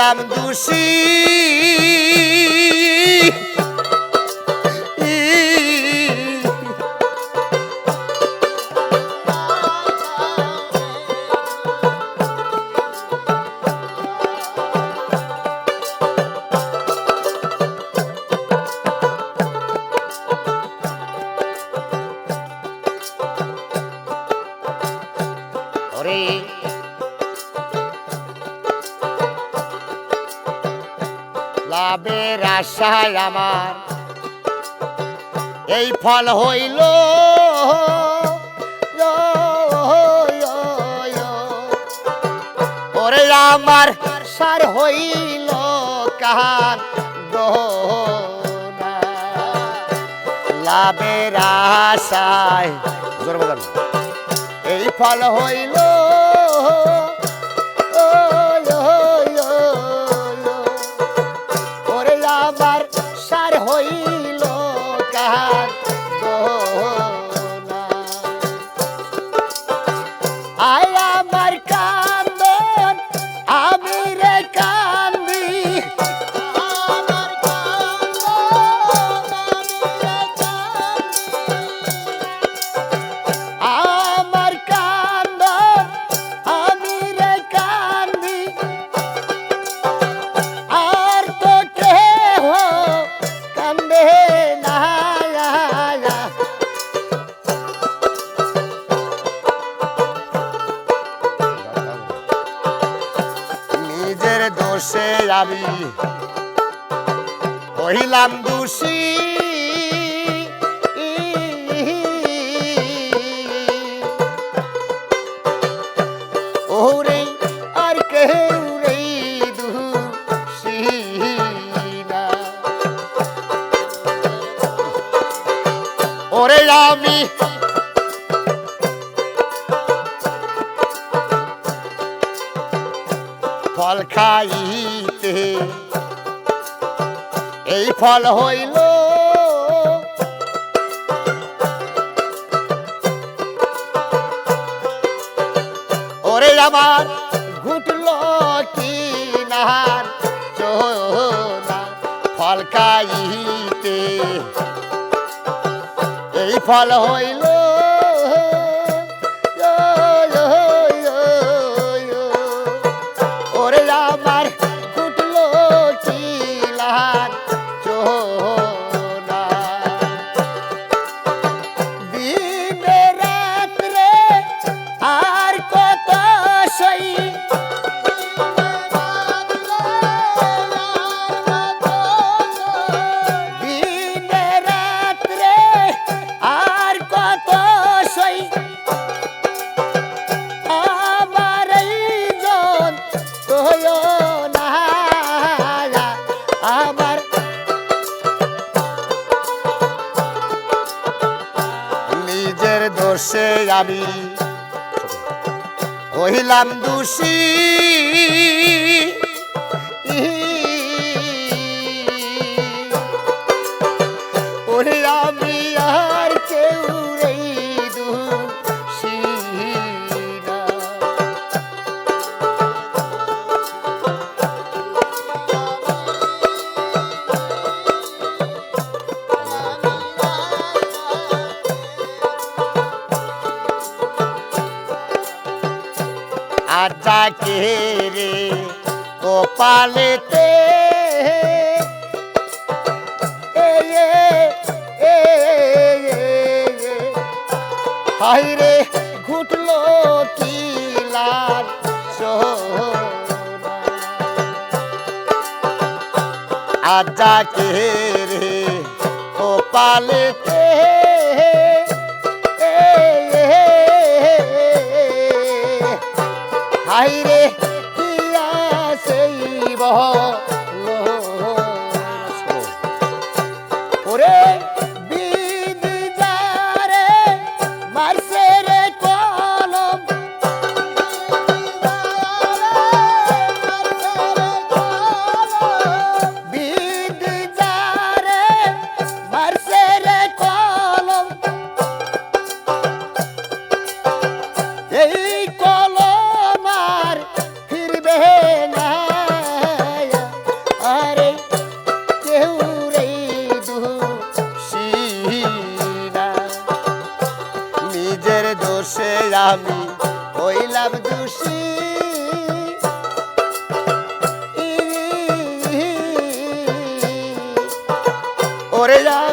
হইলাম দোষী। লাভের আশায় আমার। এই ফল হইল ওরে আমার সার হইল কাহার লাভের আশায় এই ফল হইল দোষে আমি। কহিলাম দোষী। আর কেউ আমি ফল খাইতে এই ফল হইল ওরে আমার ঘুটল কি নাহার ফল খাইতে। এই ফল হইল আমি কহিলাম দোষী আজা কে রে? গোপালেতে এ এ এ এ হাই রে, ঘুটলো কি লাল আজা কে রে? গোপালেতে হাই রে সেই ওরে বিধি যারে মারছে রে ওরে রে